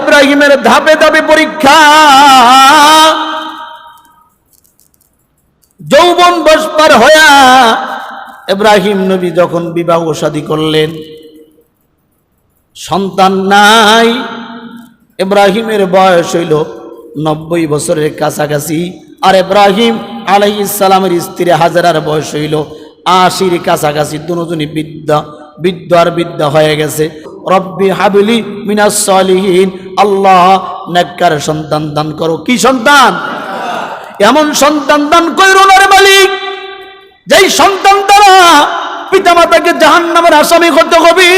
ইব্রাহিমের ধাপে ধাপে পরীক্ষা। যৌবন বসবার হয়া ইব্রাহিম নবী যখন বিবাহ শাদী করলেন, সন্তান নাই, ইব্রাহিমের বয়স হইল নব্বই বছরের কাছাকাছি, আর ইব্রাহিম আলাই ইসালামের স্ত্রী হাজারার বয়স হইল আশির কাছাকাছি। দুজনই বিদ্যা বৃদ্ধ আর বিদ্যা হয়ে গেছে। রব্বি হাবিলি মিনাস সলিহীন। আল্লাহ নেককার সন্তান দান করো। কি সন্তান? এমন সন্তান দান কইরো না মালিক। যেই সন্তান দ্বারা পিতামাতাকে জাহান নামের আসামি করতে হবে,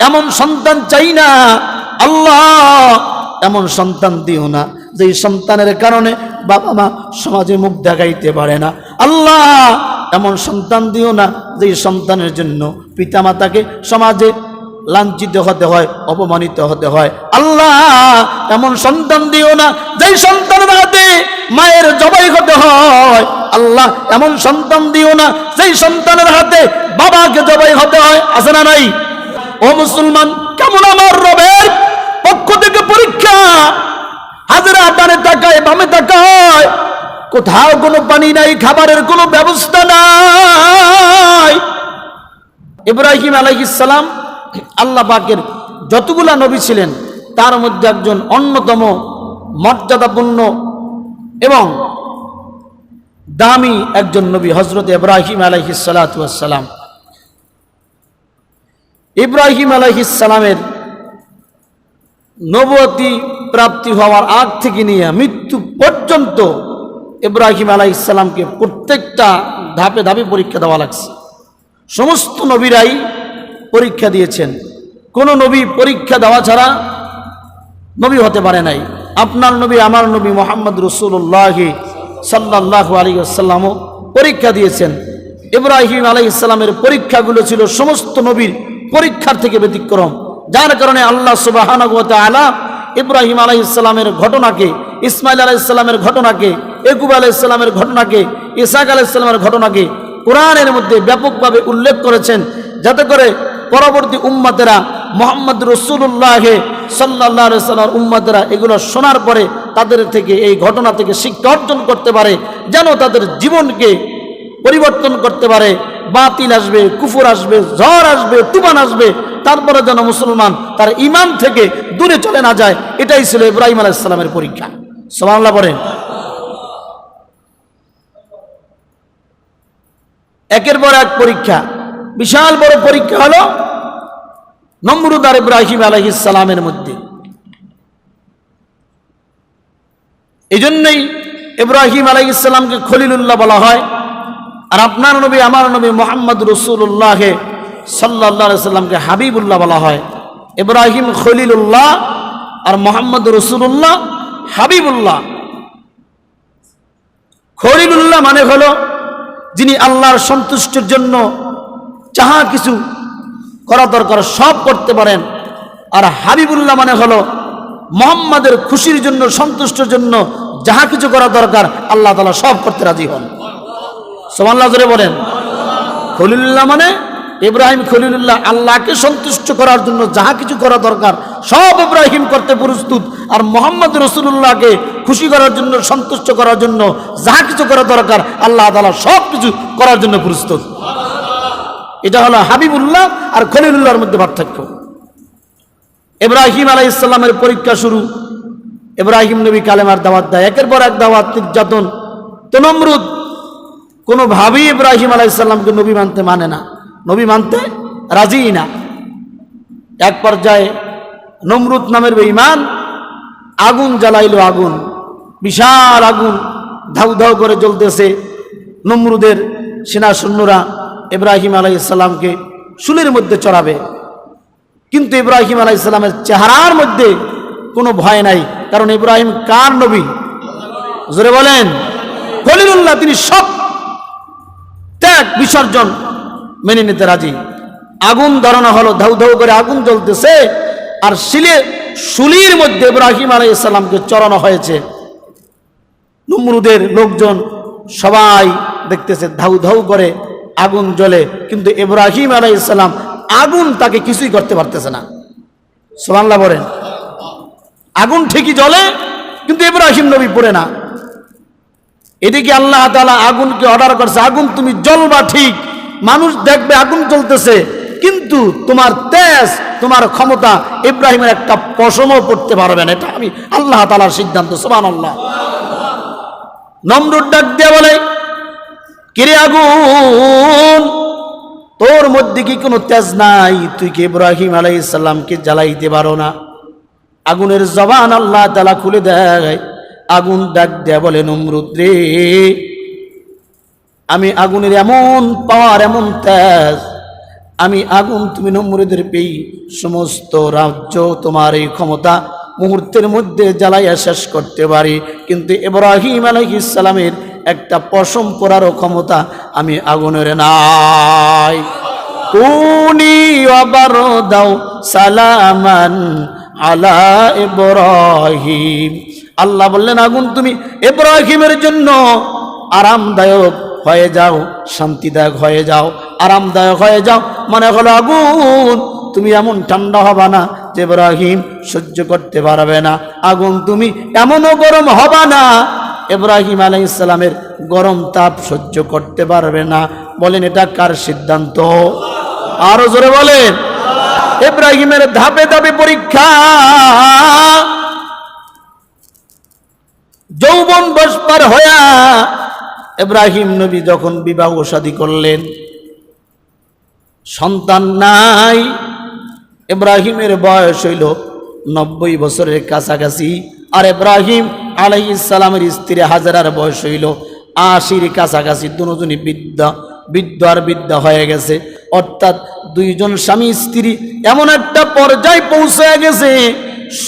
এমন সন্তান চাই না। আল্লাহ, এমন সন্তান দিও না। যেই সন্তানের কারণে বাবা মা সমাজে মুখ দেখাইতে পারে না। আল্লাহ, এমন সন্তান দিও না যেই সন্তানের জন্য পিতামাতাকে সমাজে লাঞ্ছিত হতে হয়, অপমানিত হতে হয়। আল্লাহ, এমন সন্তান দিও না, যেই সন্তানের হাতে মায়ের জবাই হতে হয়। আল্লাহ, এমন সন্তান দিও না, যেই সন্তানের হাতে বাবাকে জবাই হতে হয়। আছে না নাই? ও মুসলমান, কেমন আমার রবের পক্ষ থেকে পরীক্ষা? হাজারা ডানে তাকায়, বামে তাকায়। কোথাও কোনো পানি নাই, খাবারের কোনো ব্যবস্থা নাই। ইব্রাহিম আলাইহিসসালাম আল্লাহ পাকের যতগুলা নবী ছিলেন, তার মধ্যে একজন অন্যতম মর্যাদাপূর্ণ এবং দামি একজন নবী হজরত ইব্রাহিম আলাইহিসালাম ইব্রাহিম আলাইহিসালামের নবতী প্রাপ্তি হওয়ার আগ থেকে নিয়ে মৃত্যু পর্যন্ত ইব্রাহিম আলাইসাল্লামকে প্রত্যেকটা ধাপে ধাপে পরীক্ষা দেওয়া লাগছে। সমস্ত নবীরাই পরীক্ষা দিয়েছেন। কোন নবী পরীক্ষা দেওয়া ছাড়া নবী হতে পারে নাই। আপনার নবী, আমার নবী মোহাম্মদ রসুল্লাহ সাল্লাহ আলী আসাল্লামও পরীক্ষা দিয়েছেন। ইব্রাহিম আলাই ইসলামের পরীক্ষাগুলো ছিল সমস্ত নবীর পরীক্ষার থেকে ব্যতিক্রম। যার কারণে আল্লাহ সুবাহানগত আলা ইব্রাহিম আলাই ইসলামের ঘটনাকে ইসমাইল আলাহ ইসলামের ঘটনাকে একুব আলাহ ইসলামের ঘটনাকে ইসাক আলাহ ইসলামের ঘটনাকে কোরআনের মধ্যে ব্যাপকভাবে উল্লেখ করেছেন। যাতে করে পরবর্তী উম্মাতেরা মোহাম্মদ রসুল্লাহ সাল্লাহ সাল্লার উম্মাতেরা এগুলো শোনার পরে তাদের থেকে এই ঘটনা থেকে শিক্ষা অর্জন করতে পারে, যেন তাদের জীবনকে পরিবর্তন করতে পারে। বাতিল আসবে, কুফুর আসবে, ঝড় আসবে, তুফান আসবে, তারপরে যেন মুসলমান তার ইমান থেকে দূরে চলে না যায়। এটাই ছিল ইব্রাহিম আলাইসালামের পরীক্ষা। সোমাল্লাহ বলেন। একের পর এক পরীক্ষা। বিশাল বড় পরীক্ষা হলো নমরুদার ইব্রাহিম আলহিসালামের মধ্যে। এই জন্যই ইব্রাহিম আলাইসালামকে খলিলুল্লাহ বলা হয়। আর আপনার নবী, আমার নবী মোহাম্মদ রসুল্লাহকে সাল্লাহ সাল্লামকে হাবিবুল্লাহ বলা হয়। ইব্রাহিম খলিলুল্লাহ আর মোহাম্মদ রসুল্লাহ হাবিবুল্লাহ। খলিলুল্লাহ মানে হলো যিনি আল্লাহর সন্তুষ্টির জন্য যাহা কিছু করা দরকার, সব করতে পারেন। আর হাবিবুল্লাহ মানে হলো মোহাম্মদের খুশির জন্য, সন্তুষ্টির জন্য যাহা কিছু করা দরকার, আল্লাহ তালা সব করতে রাজি হন। সোমাল্লাহ ধরে বলেন। খলিলুল্লাহ মানে ইব্রাহিম খলিলুল্লাহ, আল্লাহকে সন্তুষ্ট করার জন্য যাহা কিছু করা দরকার, সব ইব্রাহিম করতে প্রস্তুত। আর মোহাম্মদ রসুল্লাহকে খুশি করার জন্য, সন্তুষ্ট করার জন্য যাহা কিছু করা দরকার, আল্লাহ তালা সব কিছু করার জন্য প্রস্তুত। এটা হলো হাবিবুল্লাহ আর খলিলুল্লাহর মধ্যে পার্থক্য। এব্রাহিম আলাই ইসলামের পরীক্ষা শুরু। এব্রাহিম নবী কালেমার দাওয়াত দেয়। একের পর এক দাওয়াত, নির্যাতন তো নমরুদ কোনোভাবেই ইব্রাহিম আলাইসাল্লামকে নবী মানতে মানে না। নবী মানতে রাজিই না। এক পর্যায়ে নমরুদ নামের বেঈমান আগুন জ্বালাইল আগুন। বিশাল আগুন ধাউ ধাউ করে জ্বলতেছে। নমরুদের সেনা সৈন্যরা ইব্রাহিম আলাইসাল্লামকে শুলের মধ্যে চড়াবে। কিন্তু ইব্রাহিম আলাইসাল্লামের চেহারার মধ্যে কোনো ভয় নাই, কারণ ইব্রাহিম কার নবী? জোরে বলেন। খলিলুল্লাহ, তিনি সব ত্যাগ, বিসর্জন মেনে নিতে রাজি। আগুন ধরানো হলো, ধাউ ধাউ করে আগুন জ্বলতেছে, আর শিলে শুলির মধ্যে ইব্রাহিম আলাইসাল্লামকে চড়ানো হয়েছে। নমরুদের লোকজন সবাই দেখতেছে, ধাউ ধাউ করে আগুন জ্বলে। কিন্তু ইব্রাহিম আলাইসাল্লাম আগুন তাকে কিছুই করতে পারতেছে না। সোমাল্লা বলেন। আগুন ঠিকই জ্বলে, কিন্তু ইব্রাহিম নবী পড়ে না। এদিকে আল্লাহ তালা আগুনকে অর্ডার করছে, আগুন তুমি জ্বলবা ঠিক। মানুষ দেখবে আগুন জ্বলতেছে, কিন্তু তোমার তেজ, তোমার ক্ষমতা ইব্রাহিমের একটা পশমও পড়তে পারবে না। এটা আমি আল্লাহ তালার সিদ্ধান্ত সোমান আল্লাহ নমরুদ ডাক দিয়ে বলে কিরে আগুন? তোর মধ্যে কি কোনো তেজ নাই? তুই কি ইব্রাহিম আলাইসাল্লামকে জ্বালাইতে পারো না? আগুনের জবান আল্লাহ তালা খুলে দেয়। আগুন ডাক দেয়া বলে, নমরুদ রে, আমি আগুনের এমন পাওয়ার, এমন তেজ, আমি আগুন, তুমি নমরুদের পেয়ে সমস্ত রাজ্য তোমার এই ক্ষমতা মুহূর্তের মধ্যে জ্বালাইয়া শেষ করতে পারি। কিন্তু ইব্রাহিম আলাইহিসালামের একটা পশম পরারও ক্ষমতা আমি আগুনের নাই। কুনি আবার দাও সালামান আলা ইব্রাহিম। আল্লাহ বললেন, আগুন তুমি ইব্রাহিমের জন্য আরামদায়ক হয়ে যাও, শান্তিদায়ক হয়ে যাও, আরামদায়ক হয়ে যাও। মানে হলো, আগুন তুমি এমন ঠান্ডা হবা না যে ইব্রাহিম সহ্য করতে পারবে না। আগুন তুমি এমনও গরম হবা না ইব্রাহিম আলাই ইসলামের গরম তাপ সহ্য করতে পারবে না। বলেন, এটা কার সিদ্ধান্ত? আরও জোরে বলেন। এব্রাহিমের ধাপে ধাপে পরীক্ষা। যৌবন বসপার হয়া ইব্রাহিম নবী যখন বিবাহ শাদী করলেন, সন্তান নাই। এব্রাহিমের বয়স হইল নব্বই বছরের কাছাকাছি। আর ইব্রাহিম আলাই ইসলামের স্ত্রী হাজারার বয়স হইল। আশির কাছাকাছি দুজনই বিদ্যা বৃদ্ধ আর বিদ্যা হয়ে গেছে। অর্থাৎ দুইজন স্বামী স্ত্রী এমন একটা পর্যায়ে পৌঁছে গেছে,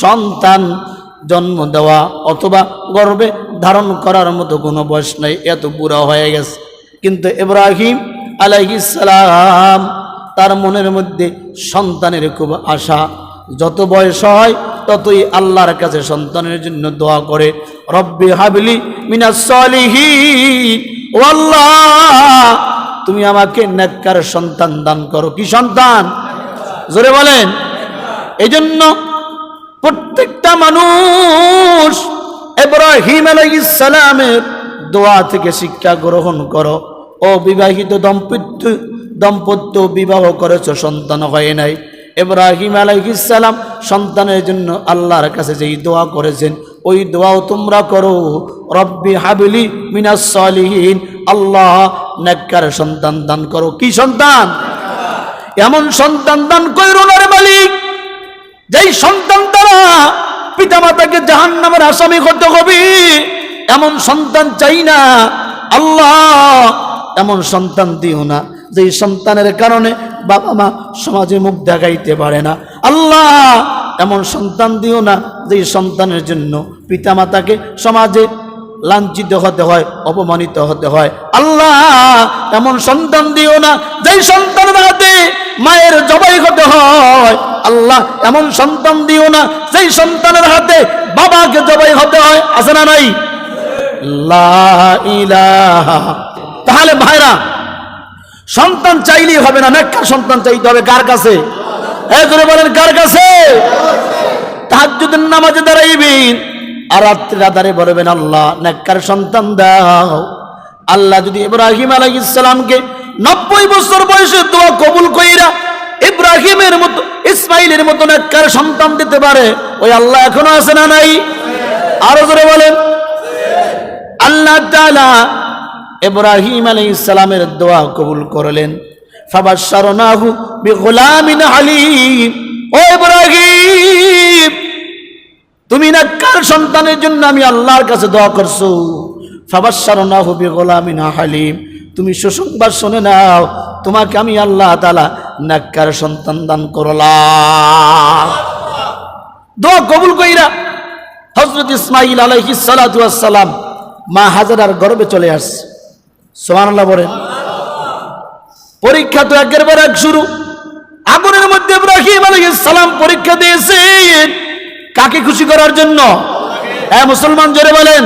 সন্তান জন্ম দেওয়া অথবা গর্বে ধারণ করার মতো কোনো বয়স নাই, এত বুড়া হয়ে গেছে। কিন্তু ইব্রাহিম আলাইসালাম তার মনের মধ্যে সন্তানের খুব আশা। যত বয়স হয় ততই আল্লাহর কাছে সন্তানের জন্য দোয়া করে, রব্বি হাবলি মিনাসলিহি ও আল্লাহ, তুমি আমাকে নেককার সন্তান দান করো। কি সন্তান? জোরে বলেন। এই জন্য প্রত্যেকটা মানুষ এব্রাহিম আলাইসালামের দোয়া থেকে শিক্ষা গ্রহণ করো। ও বিবাহিত দম্পত্য দম্পত্য বিবাহ করেছ, সন্তান হয় নাই। এব্রাহিম আলাইসালাম সন্তানের জন্য আল্লাহর কাছে যেই দোয়া করেছেন, ওই দোয়াও তোমরা করো। রব্বি হাবিলি মিনাস সলিহীন, আল্লাহ নেককার সন্তান দান করো। কি সন্তান? এমন সন্তান দান কইরো না রে মালিক, যেই সন্তান দ্বারা পিতামাতাকে জাহান নামের আসামি করতে হবে। এমন সন্তান চাই না, আল্লাহ এমন সন্তান দিও না। যেই সন্তানের কারণে বাবা মা সমাজে মুখ দেখাইতে পারে না। আল্লাহ এমন সন্তান দিও না যেই সন্তানের জন্য পিতামাতাকে সমাজে লাঞ্ছিত হতে হয়, অপমানিত হতে হয়। আল্লাহ এমন সন্তান দিও না যেই সন্তানের হাতে মায়ের জবাই হতে হয়। আল্লাহ এমন সন্তান দিও না যেই সন্তানের হাতে বাবাকে জবাই হতে হয়। আছে না নাই। তাহলে ভাইরা সন্তান চাইলেই হবে না, নেককার সন্তান চাইতে হবে কার কাছে? বলেন, কার কাছে? তাহাজ্জুদের নামাজে দাঁড়াইবেন আর রাত্রি রাতারে বলবেন, আল্লাহ, নেককার সন্তান দাও। আল্লাহ যদি ইব্রাহিম আলাইহিস সালামকে নব্বই বছর বয়সে দোয়া কবুল কইরা ইব্রাহিমের মতো, ইসমাইলের মতো নেককার সন্তান দিতে পারে, ওই আল্লাহ এখনও আছে না নাই? আরও জোরে বলেন, আল্লাহ তাআলা ইব্রাহিম আলাইহিস ইসলামের দোয়া কবুল করলেন। ফাবাশশারনাহু বিগুলামিন হালিম ও ইব্রাহিম, তুমি না কার সন্তানের জন্য আমি আল্লাহর কাছে দোয়া করছ? ফাবাশশারনাহু বিগুলামিন হালিম তুমি সুসংবাদ শুনে নাও, তোমাকে আমি আল্লাহ তাআলা নাক্কার সন্তান দান করলাম। দোয়া কবুল কইরা আলাইহিস সালাতু ওয়াস সালাম মা হাজারার গর্ভে চলে আসছে। সুবহানাল্লাহ বলেন। পরীক্ষা তো একের পর এক শুরু। আগুনের মধ্যে ইব্রাহিম সালাম পরীক্ষা দিয়েছেন কাকে খুশি করার জন্য? মুসলমান জোরে বলেন।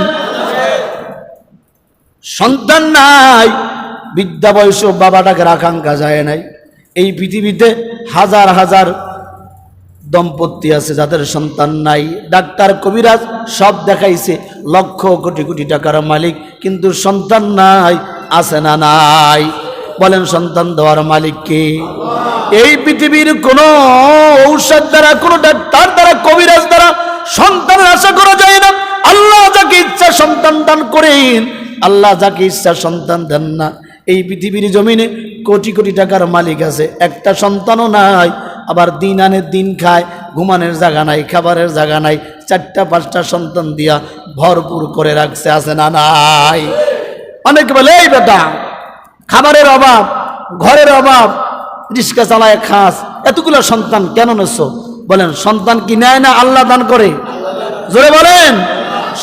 সন্তান নাই বিদ্যা বয়স বাবাটাকে আকাঙ্ক্ষা যায় নাই। এই পৃথিবীতে হাজার হাজার দম্পতি আছে যাদের সন্তান নাই। ডাক্তার কবিরাজ সব দেখাইছে, লক্ষ কোটি কোটি টাকার মালিক, কিন্তু সন্তান নাই আছে না নাই? বলেন, সন্তান দেওয়ার মালিক কে? এই পৃথিবীর কোন ঔষধ দ্বারা, কোন ডাক্তার দ্বারা, কবিরাজ দ্বারা সন্তানের আশা করা যায় না। আল্লাহ যাকে ইচ্ছা সন্তান দান করেন, আল্লাহ যাকে ইচ্ছা সন্তান দেন না। এই পৃথিবীর জমিনে কোটি কোটি টাকার মালিক আছে। একটা সন্তানও নাই, আবার দিন আনে দিন খায়, ঘুমানোর জায়গা নাই, খাবারের জায়গা নাই, চারটা পাঁচটা সন্তান দিয়া ভরপুর করে রাখছে, আছে না নাই? অনেক বলে, এই বেটা, খাবারের অভাব, ঘরের অভাব, রিস্কা চালায় খাস, এতগুলো সন্তান কেন নেছো? বলেন, সন্তান কি নেয় না আল্লাহ দান করে? জোরে বলেন,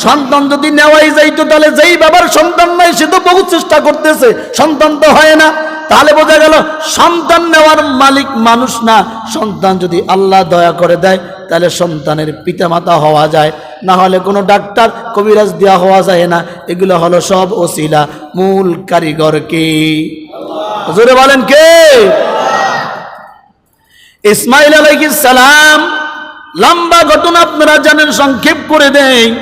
সন্তান যদি নেওয়াই যাইতো, তাহলে যেই বাবার সন্তান নাই, সে তো বহু চেষ্টা করতেছে, সন্তান তো হয় না। তাহলে বোঝা গেল, সন্তান নেওয়ার মালিক মানুষ না। সন্তান যদি আল্লাহ দয়া করে দেয়, তাহলে সন্তানের পিতামাতা হওয়া যায়। না হলে কোনো ডাক্তার কবিরাজ দেওয়া হওয়া যায় না। এগুলো হলো সব ওসিলা, মূল কারিগর কে? জোরে বলেন কে? ইসমাইল আলাইহিস সালাম, লম্বা ঘটনা আপনারা জানেন, সংক্ষেপ করে দেই।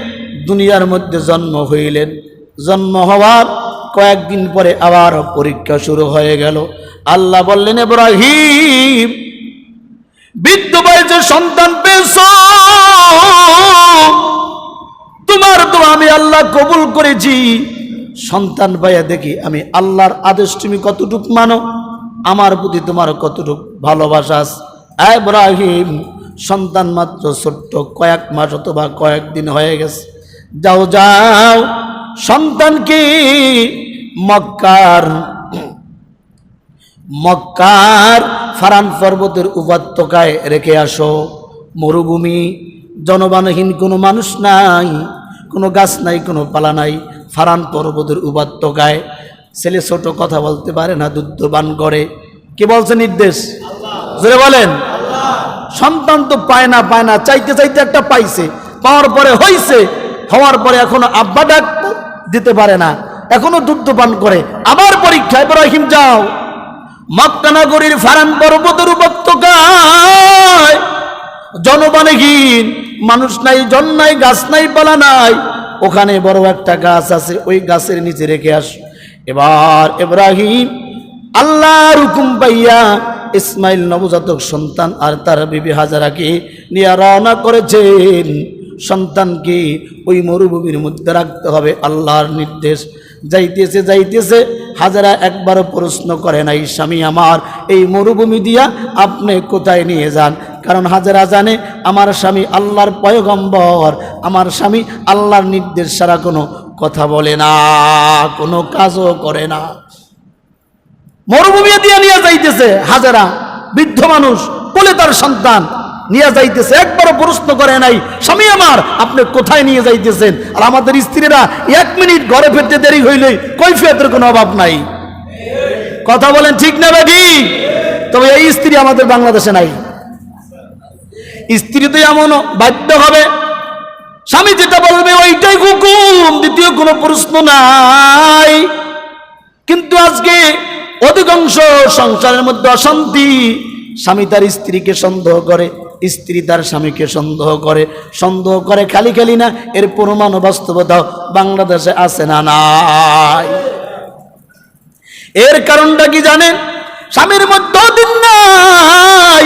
দুনিয়ার মধ্যে জন্ম হইলেন। জন্ম হওয়ার কয়েকদিন পরে আবার পরীক্ষা শুরু হয়ে গেল। আল্লাহ বললেন এব্রাহিম বৃদ্ধ বয়সে সন্তান পেয়েছ? তোমার তো আমি আল্লাহ কবুল করেছি। সন্তান পাইয়া দেখি, আমি আল্লাহর আদেশ তুমি কতটুক মানো? আমার প্রতি তোমার কতটুক ভালোবাসা আছে? এ ইব্রাহিম সন্তান মাত্র ছোট্ট, কয়েক মাস অথবা কয়েকদিন হয়ে গেছে। যাও যাও সন্তানকে মক্কার মক্কার ফারান পর্বতের উপত্যকায় রেখে আসো। মরুভূমি জনবানহীন কোনো মানুষ নাই, কোনো গাছ নাই, কোনো পালা নাই। ফারান পর্বতের উপত্যকায় ছেলে ছোট কথা বলতে পারে না দুধবান করে। কে বলছে নির্দেশ? জোরে বলেন। সন্তান তো পায় না পায় না, চাইতে চাইতে একটা পাইছে। পাওয়ার পরে হইছে, হওয়ার পরে এখনও আব্বা ডাক দিতে পারে না, এখনও দুধ পান করে। আবার পরীক্ষা ইব্রাহিম যাও। মক্কানগরীর ফারান পর্বতের উপত্যকায় জনবানহীন মানুষ নাই, জন নাই, গাছ নাই, পালা নাই। ওখানে বড় একটা গাছ আছে, ওই গাছের নিচে রেখে আস। এবার ইব্রাহিম আল্লাহর হুকুম পাইয়া ইসমাইল নবজাতক সন্তান আর তার বিবি হাজারাকে নিয়ে রওনা করেছেন। সন্তানকে ওই মরুভূমির মধ্যে রাখতে হবে, আল্লাহর নির্দেশ। যাইতেছে যাইতেছে, হাজারা একবারও প্রশ্ন করে নাই, স্বামী আমার, এই মরুভূমি দিয়া আপনি কোথায় নিয়ে যান? কারণ হাজারা জানে আমার স্বামী আল্লাহর পয়গম্বর, আমার স্বামী আল্লাহর নির্দেশ ছাড়া কোনো কথা বলে না, কোনো কাজও করে না। মরুভূমি দিয়ে নিয়ে যাইতেছে হাজারা বৃদ্ধ মানুষ বলে তার সন্তান নিয়ে যাইতেছে, একবারও প্রশ্ন করে নাই, স্বামী আমার, আপনি কোথায় নিয়ে যাইতেছেন? আর আমাদের স্ত্রীরা এক মিনিট ঘরে ফিরতে দেরি হইলে কৈফিয়তের কোনো অভাব নাই। কথা বলেন ঠিক না বেটি? তবে এই স্ত্রী আমাদের বাংলাদেশে নাই। স্ত্রী তো এমন বাধ্য হবে। স্বামী যেটা বলবে ওইটাই হুকুম, দ্বিতীয় কোনো প্রশ্ন নাই। কিন্তু আজকে অধিকাংশ সংসারের মধ্যে অশান্তি। স্বামী তার স্ত্রীকে সন্দেহ করে, স্ত্রী তার স্বামীকে সন্দেহ করে। সন্দেহ করে খালি খালি না, এর প্রমাণ বাস্তবতা বাংলাদেশে আছে না নাই। এর কারণটা কি জানেন? স্বামীর মধ্যে দিন নাই।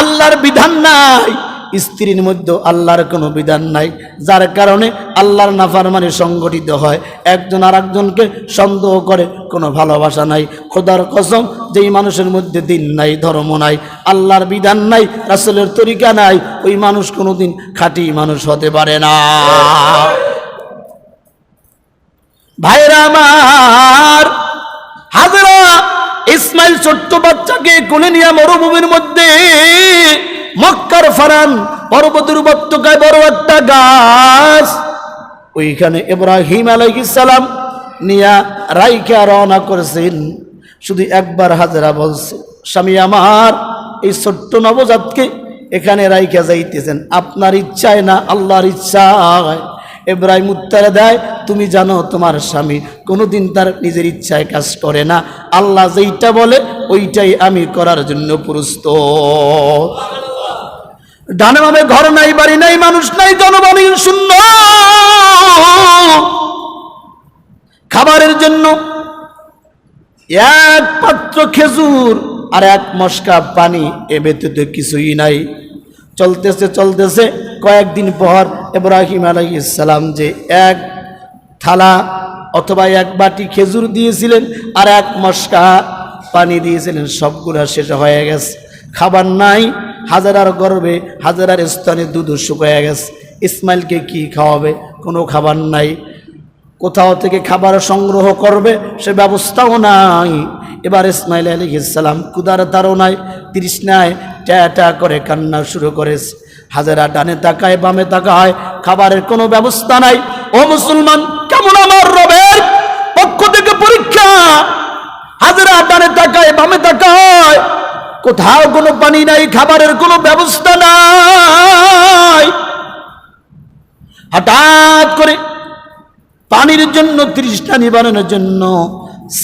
আল্লাহর বিধান নাই। স্ত্রীর মধ্যে আল্লাহর কোনো বিধান নাই। যার কারণে আল্লাহর নাফারমানি সংগঠিত হয়। একজন আর একজনকে সন্দেহ করে, কোনো ভালোবাসা নাই। খোদার কসম, যেই মানুষের মধ্যে দিন নাই, ধর্ম নাই, আল্লাহর বিধান নাই, রাসূলের তরিকা নাই, ওই মানুষ কোনোদিন খাঁটি মানুষ হতে পারে না। ভাইরা ইসমাইল ছোট্ট বাচ্চাকে কোলে নিয়ে মরুভূমির মধ্যে মক্কার ফারান পর্বতের উপত্যকায় বড় একটা গাছ। ওইখানে ইব্রাহিম সালাম নিয়া রাইকা রওনা করেছেন। শুধু একবার হাজরা বলছে, স্বামী আমার, এই ছোট্ট নবজাতকে এখানে রাইকা যাইতেছেন। আপনার ইচ্ছায় না, আল্লাহর ইচ্ছায়। এব্রাহিম উত্তরে দেয়, তুমি জানো তোমার স্বামী কোনোদিন তার নিজের ইচ্ছায় কাজ করে না। আল্লাহ যেইটা বলে, ওইটাই আমি করার জন্য প্রস্তুত। ডানে বামে ঘর নাই, বাড়ি নাই, মানুষ নাই জনবাণী শূন্য। খাবারের জন্য এক পাত্র খেজুর আর এক মস্কা পানি এ ব্যতীত কিছুই নাই। চলতেছে চলতেছে, কয়েকদিন পর ইব্রাহিম আলাইসালাম যে এক থালা অথবা এক বাটি খেজুর দিয়েছিলেন আর এক মস্কা পানি দিয়েছিলেন, সবগুলা শেষ হয়ে গেছে। খাবার নাই, হাজারার গর্বে, হাজারার স্তনে দুধ শুকিয়ে গেছে। ইসমাইলকে কি খাওয়াবে? কোনো খাবার নাই। কোথাও থেকে খাবার সংগ্রহ করবে, সে ব্যবস্থাও নাই। এবার ইসমাইল আলী ইসালাম কুদার তারও নাই, তৃষ্ণায় ট্যা ট্যা করে কান্না শুরু করেছে। হাজারা ডানে তাকায়, বামে তাকায়, খাবারের কোনো ব্যবস্থা নাই। ও মুসলমান, কেমন আমার রবের পক্ষ থেকে পরীক্ষা? হাজারা ডানে তাকায়, বামে তাকায়, কোথাও কোনো পানি নাই, খাবারের কোনো ব্যবস্থা নাই। হঠাৎ করে পানির জন্য, তৃষ্ণা নিবারণের জন্য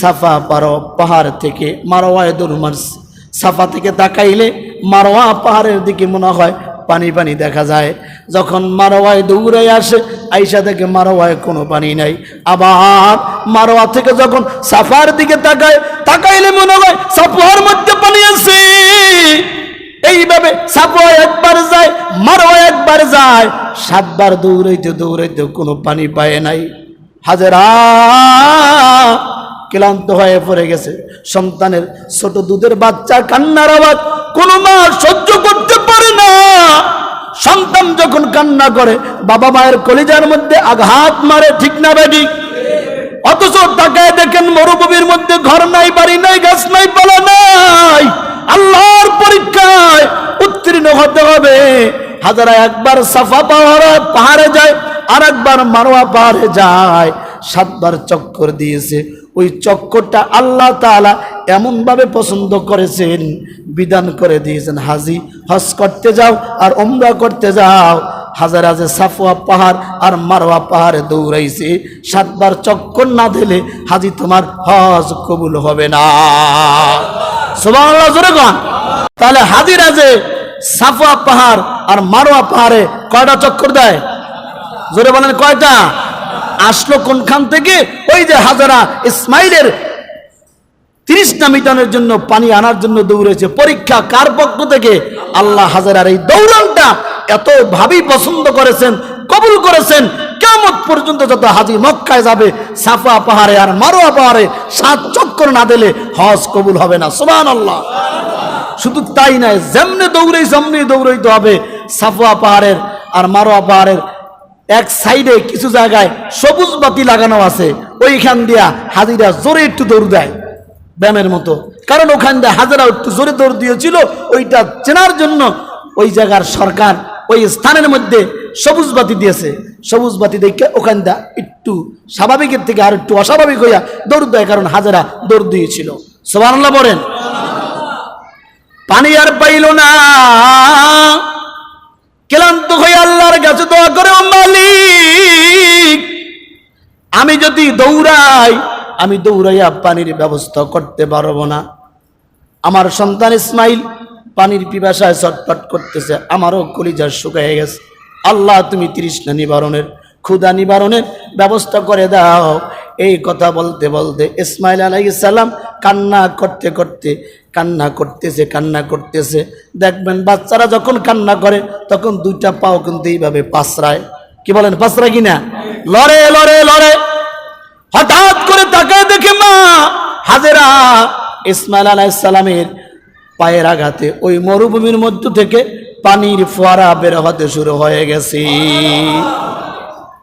সাফা পারো পাহাড় থেকে মারোয়ায় দৌড় মারছে সাফা থেকে তাকাইলে মারোয়া পাহাড়ের দিকে মনে হয় পানি পানি দেখা যায়। যখন মারোয়ায় দৌড়ে আসে, আইসা থেকে মারোয়ায় কোনো পানি নাই। আবার মারোয়া থেকে যখন সাফার দিকে তাকায়, তাকাইলে মনে হয় সাফার মধ্যে পানি আছে। এইভাবে সাফোয়া একবার যায়, মারোয়া একবার যায়। সাতবার দৌড়াইতে দৌড়াইতে কোনো পানি পায় নাই। হাজারা ক্লান্ত হয়ে পড়ে গেছে। সন্তানের ছোট দুধের বাচ্চা, কান্নার আওয়াজ, কোনো মা সহ্য সন্তান যখন কান্না করে, বাবা মায়ের কলিজার মধ্যে আঘাত মারে, ঠিক না বেডি অথচ তাকায় দেখেন মরুভূমির মধ্যে ঘর নাই, বাড়ি নাই, গাছ নাই, পালা নাই। আল্লাহর পরীক্ষায় উত্তীর্ণ হতে হবে। হাজারা একবার সাফা পাহাড়ে পাহাড়ে যায় আর একবার মারোয়া পাহাড়ে যায়। সাতবার চক্কর দিয়েছে। ওই চক্করটা আল্লাহ তাআলা এমনভাবে পছন্দ করেছেন, বিধান করে দিয়েছেন, হাজি, হজ করতে যাও আর ওমরা করতে যাও। হাজার হাজার সাফোয়া পাহাড় আর মারোয়া পাহাড়ে দৌড়াইছে, সাতবার চক্কর না দিলে হাজি তোমার হজ কবুল হবে না। কন। তাহলে হাজিরা যে সাফোয়া পাহাড় আর মারোয়া পাহাড়ে কয়টা চক্কর দেয়? জোরে বলেন কয়টা? আসলো কোনখান থেকে? ওই যে হাজারা ইসমাইলের তিরিশটা মিটানের জন্য, পানি আনার জন্য দৌড়েছে। পরীক্ষা কার পক্ষ থেকে? আল্লাহ হাজারার এই দৌড়ানটা এত ভাবেই পছন্দ করেছেন, কবুল করেছেন কেমন পর্যন্ত যত হাজি মক্কায় যাবে, সাফা পাহাড়ে আর মারোয়া পাহাড়ে সাত চক্কর না দিলে হজ কবুল হবে না। সুবান আল্লাহ শুধু তাই নয়, যেমনি দৌড়াই যেমনি দৌড়াইতে হবে। সাফুয়া পাহাড়ের আর মারোয়া পাহাড়ের এক সাইডে কিছু জায়গায় সবুজ বাতি লাগানো আছে, ওইখান দিয়া হাজিরা জোরে একটু দৌড় দেয়, ব্যায়ামের মতো। কারণ ওখান দিয়ে হাজিরা একটু জোরে দৌড় দিয়েছিল, ওইটা চেনার জন্য ওই জায়গার সরকার ওই স্থানের মধ্যে সবুজ বাতি দিয়েছে। সবুজ বাতি দেখে ওখান দিয়ে একটু স্বাভাবিকের থেকে আর একটু অস্বাভাবিক হইয়া দৌড় দেয়, কারণ হাজারা দৌড় দিয়েছিল। সোবানাল্লাহ বলেন। পানি আর পাইল না। আমি দৌড়াইয়া পানির ব্যবস্থা করতে পারব না। আমার সন্তান ইসমাইল পানির পিপাসায় চটপট করতেছে, আমারও কলিজা শুকিয়ে গেছে। আল্লাহ, তুমি তৃষ্ণা নিবারণের, ক্ষুধা নিবারণের ব্যবস্থা করে দাও। এই কথা বলতে বলতে ইসমাইল আলাইসাল্লাম কান্না করতে করতে, কান্না করতেছে কান্না করতেছে। দেখবেন বাচ্চারা যখন কান্না করে, তখন দুইটা পাও কিন্তু এইভাবে পাসরায় কি বলেন পাসরা কিনা? লড়ে লড়ে লড়ে। হঠাৎ করে হাজেরা ইসমাইল আলাইসালামের পায়ের আঘাতে ওই মরুভূমির মধ্য থেকে পানির ফোয়ারা বের হতে শুরু হয়ে গেছে।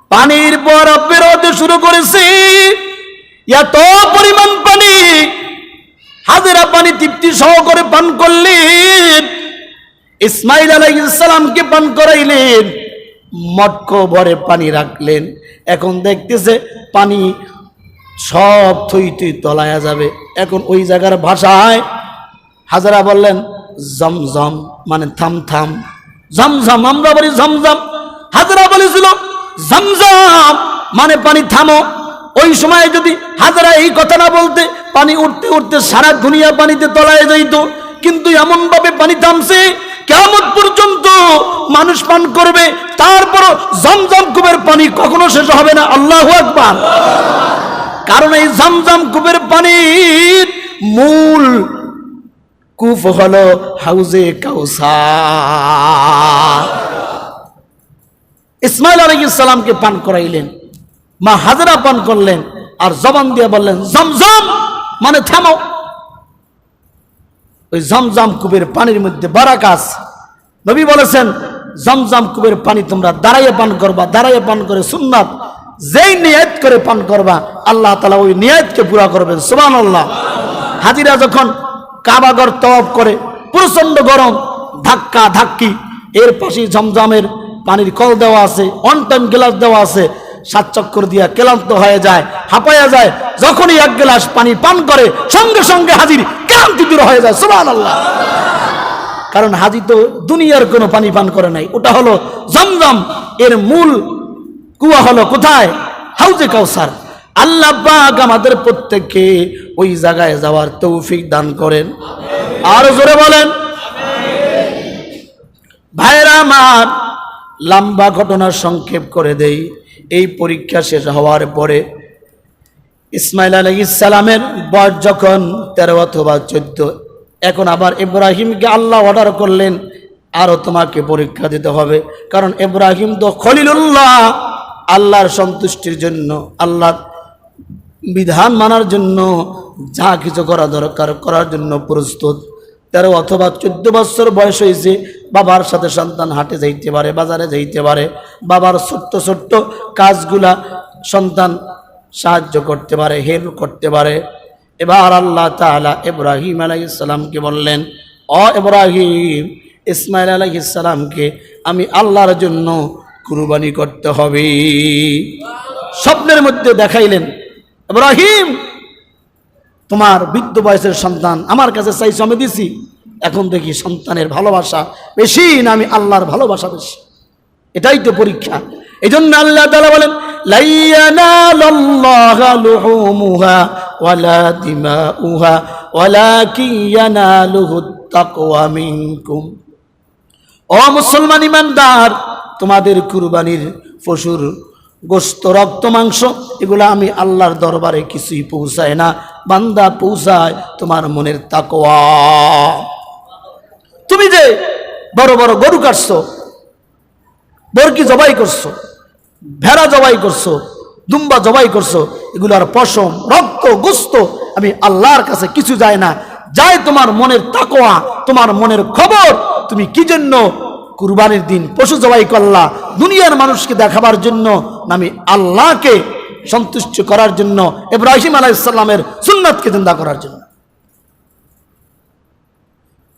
পানির ফোয়ারা বের হতে শুরু করেছে। এত পরিমাণ পানি। হাজেরা পানি তৃপ্তি সহকারে পান করলেন। ইসমাইল আলাইসালামকে পান করাইলেন। মটক ভরে পানি রাখলেন। এখন দেখতেছে পানি সব থই থই তলায়া যাবে। এখন ওই জায়গার ভাষায় হাজারা বললেন জমজম মানে থাম থাম। জমজম আমরা বলি জমজম হাজারা বলেছিল জমজম মানে পানি থামো। ওই সময় যদি হাজারা এই কথা না বলতে, পানি উঠতে উঠতে সারা দুনিয়া পানিতে তলায় যাইত। কিন্তু এমন ভাবে পানি থামছে কেমন পর্যন্ত মানুষ পান করবে তারপর জমজম কুবের পানি কখনো শেষ হবে না। আল্লাহ আকবার। কারণ এই জমজম কুবের পানির মূল কুফ হলো হাউজে কাউসার। ইসমাইল আলাইসালামকে পান করাইলেন, মা হাজরা পান করলেন, আর জবান দিয়ে বললেন, জমজম মানে থামো। ওই জমজম কুবের পানির মধ্যে বারাকাস নবী বলেছেন, জমজম কুবের পানি তোমরা দাঁড়াইয়ে পান করবা, দাঁড়াইয়ে পান করে সুন্নাত। যেই নিয়ত করে পান করবা, আল্লাহ তালা ওই নিয়তকে পুরা করবেন। সুবান আল্লাহ হাজিরা যখন কাবাগর তওয়াব করে প্রচণ্ড গরম, ধাক্কা, ধাক্কি, এর পাশে জমজমের পানির কল দেওয়া আছে অন টাইম গ্লাস দেওয়া আছে, সাত চক্কর দিয়া ক্লান্ত হয়ে যায় হাঁপায়া যায়, যখনই এক গ্লাস পানি পান করে, সঙ্গে সঙ্গে হাজির ক্লান্তি দূর হয়ে যায় সুবান আল্লাহ কারণ হাজি তো দুনিয়ার কোনো পানি পান করে নাই, ওটা হলো জমজম এর মূল কুয়া হলো কোথায়? হাউজে কাউসার। আল্লাহ পাক আমাদের প্রত্যেককে ওই জায়গায় যাওয়ার তৌফিক দান করেন। আর জোরে বলেন। ভাইরা আমার, লম্বা ঘটনা সংক্ষেপ করে দেই। এই পরীক্ষা শেষ হওয়ার পরে ইসমাইল আলী ইসালামের বয়স যখন তেরো অথবা চোদ্দ, এখন আবার ইব্রাহিমকে আল্লাহ অর্ডার করলেন আরও তোমাকে পরীক্ষা দিতে হবে। কারণ ইব্রাহিম তো খলিলুল্লাহ। আল্লাহর সন্তুষ্টির জন্য, আল্লাহর বিধান মানার জন্য, যা কিছু করা দরকার করার জন্য প্রস্তুত। তেরো অথবা চোদ্দ বছর বয়স হয়েছে, বাবার সাথে সন্তান হাটে যাইতে পারে, বাজারে যাইতে পারে। বাবার ছোট্ট ছোট্ট কাজগুলা সন্তান সাহায্য করতে পারে হেল্প করতে পারে। এবার আল্লাহ তাআলা ইব্রাহিম আলাইসালামকে বললেন, অ ইব্রাহিম, ইসমাইল আলাইসালামকে আমি আল্লাহর জন্য কুরবানি করতে হবে। স্বপ্নের মধ্যে দেখাইলেন, ইব্রাহিম, তোমার বৃদ্ধ বয়সের সন্তান আমার কাছে চাইছো, আমি দিছি। এখন দেখি সন্তানের ভালোবাসা বেশি না আমি আল্লাহর ভালোবাসা বেশি। এটাই তো পরীক্ষা। এই জন্য আল্লাহ তালা বলেন লাইয়ানালাল্লাহা ও মুসলমান ইমানদার, তোমাদের কুরবানির পশুর গোস্ত, রক্ত, মাংস, এগুলো আমি আল্লাহর দরবারে কিছুই পৌঁছায় না। বান্দা পৌঁছায় তোমার মনের তাকোয়া তুমি যে বড় বড় গরু কাটছো, বরকি জবাই করছ, ভেড়া জবাই করছ, দুম্বা জবাই করছ, এগুলোর পশম, রক্ত, গোস্ত আমি আল্লাহর কাছে কিছু যায় না। যায় তোমার মনের তাকোয়া তোমার মনের খবর তুমি কি জন্য কুরবানির দিন পশু জবাই করলা? দুনিয়ার মানুষকে দেখাবার জন্য আমি আল্লাহকে সন্তুষ্ট করার জন্য, ইব্রাহিম আলাইসাল্লামের সুন্নাতকে চিন্তা করার জন্য।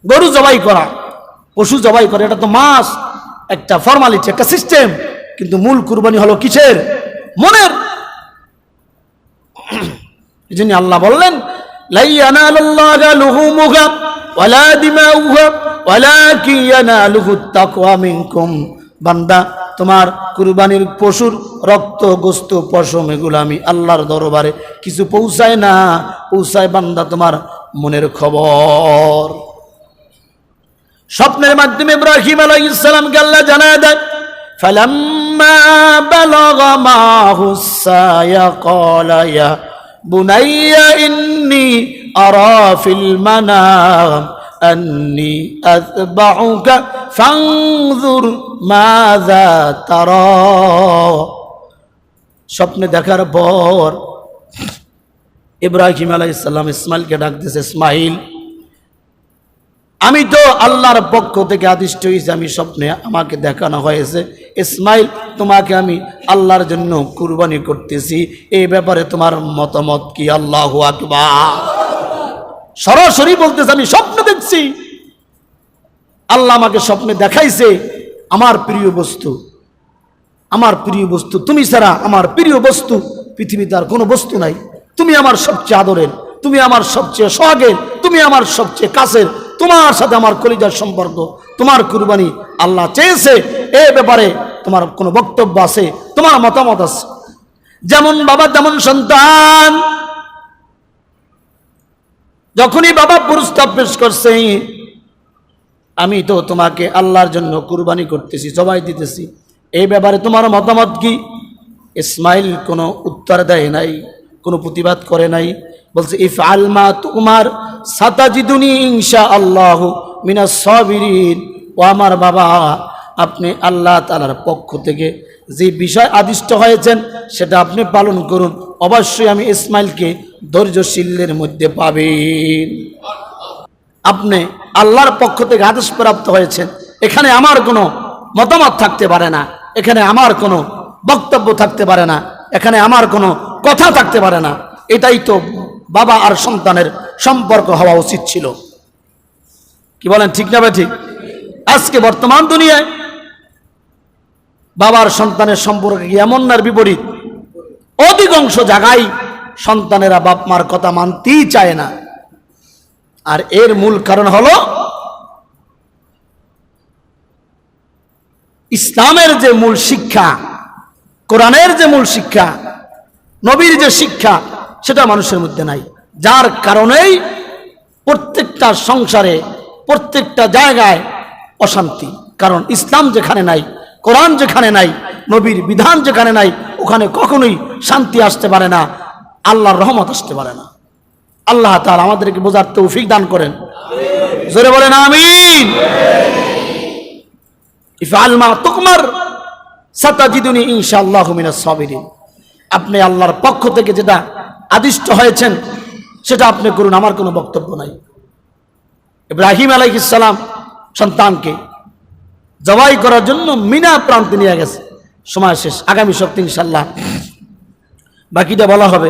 গরু জবাই করা, পশু জবাই করে, এটা তো মাস, একটা ফর্মালিটি একটা সিস্টেম কিন্তু মূল কুরবানি হলো কিসের? মনের। এই জন্য আল্লাহ বললেন লাই ইয়ানালুল্লাহা লুহুমুহা ওয়ালা দিমাউহা ওয়ালাকিন ইয়ানালুহুত তাকওয়া মিনকুম বান্দা তোমার কুরবানির পশুর রক্ত গোস্ত পশম এগুলো আমি আল্লাহর দরবারে কিছু পৌঁছায় না পৌঁছায় বান্দা তোমার মনের খবর স্বপ্নের মাধ্যমে ইব্রাহিম আলাইহিসসালামকে আল্লাহ জানায় দেয় فلما بلغ معه السعي قال يا بني إني أرى في المنام أني أذبحك فانظر ماذا ترى স্বপ্নে দেখার পর ইব্রাহিম আলাইসাল্লাম ইসমাইলকে ডাকতেছে ইসমাইল আমি তো আল্লাহর পক্ষ থেকে আদিষ্ট হয়েছি আমি স্বপ্নে আমাকে দেখানো হয়েছে ইসমাইল তোমাকে আমি আল্লাহর জন্য কুরবানি করতেছি এই ব্যাপারে তোমার মতামত কি আল্লাহ আকবার সরাসরি বলতেছে, আমি স্বপ্ন দেখছি। আল্লাহ আমাকে স্বপ্নে দেখাইছে, আমার প্রিয় বস্তু, আমার প্রিয় বস্তু, তুমি ছাড়া আমার প্রিয় বস্তু, পৃথিবীতে আর কোনো বস্তু নাই। তুমি আমার সবচেয়ে আদরের, তুমি আমার সবচেয়ে সোহাগের, তুমি আমার সবচেয়ে কাছের, তোমার সাথে আমার কলিজার সম্পর্ক, তোমার কুরবানি আল্লাহ চেয়েছে। এ ব্যাপারে তোমার কোনো বক্তব্য আছে, তোমার মতামত আছে? যেমন বাবা, তেমন সন্তান। যখনই বাবা প্রস্তাব পেশ করছে, আমি তো তোমাকে আল্লাহর জন্য কুরবানি করতেছি, জবাই দিতেছি। এই ব্যাপারে তোমার মতামত কি? ইসমাইল কোনো উত্তর দেয় নাই, কোনো প্রতিবাদ করে নাই। বলছে ইফ আলমা তোমার সাতাজিদুনি ইনশা আল্লাহ মিনা সবিরিন। ও আমার বাবা, আপনি আল্লাহ তালার পক্ষ থেকে যে বিষয় আদিষ্ট হয়েছেন, সেটা আপনি পালন করুন। অবশ্যই আমি ইসমাইলকে ধৈর্যশীলের মধ্যে পাবেন আপনি আল্লাহর পক্ষ থেকে আদেশ প্রাপ্ত হয়েছেন। এখানে আমার কোনো মতামত থাকতে পারে না। এখানে আমার কোনো বক্তব্য থাকতে পারে না। এখানে আমার কোনো কথা থাকতে পারে না। এটাই তো বাবা আর সন্তানের সম্পর্ক হওয়া উচিত ছিল। কি বলেন, ঠিক না ভাই, ঠিক? আজকে বর্তমান দুনিয়ায় বাবার সন্তানের সম্পর্কে এমন নার বিপরীত? অধিকাংশ জায়গায় সন্তানেরা বাপ মার কথা মানতেই চায় না। আর এর মূল কারণ হলো, ইসলামের যে মূল শিক্ষা, কোরআনের যে মূল শিক্ষা, নবীর যে শিক্ষা, সেটা মানুষের মধ্যে নাই। যার কারণেই প্রত্যেকটা সংসারে, প্রত্যেকটা জায়গায় অশান্তি। কারণ ইসলাম যেখানে নাই কোরআন যেখানে নাই, নবীর বিধান যেখানে নাই, ওখানে কখনোই শান্তি আসতে পারে না, আল্লাহর রহমত আসতে পারে না। আল্লাহ তাআলা আমাদেরকে বোঝার তৌফিক দান করেন। জোরে বলেন, আমিন। তুকমার, সাতাজিদুনি ইনশাআল্লাহু মিনাস আপনি আল্লাহর পক্ষ থেকে যেটা আদিষ্ট হয়েছেন, সেটা আপনি করুন, আমার কোনো বক্তব্য নাই। ইব্রাহিম আলাইহিস সালাম সন্তানকে জবাই করার জন্য মিনা প্রান্তে নিয়ে গেছে। সময় শেষ। আগামী সপ্তাহে ইনশাল্লাহ বাকিটা বলা হবে।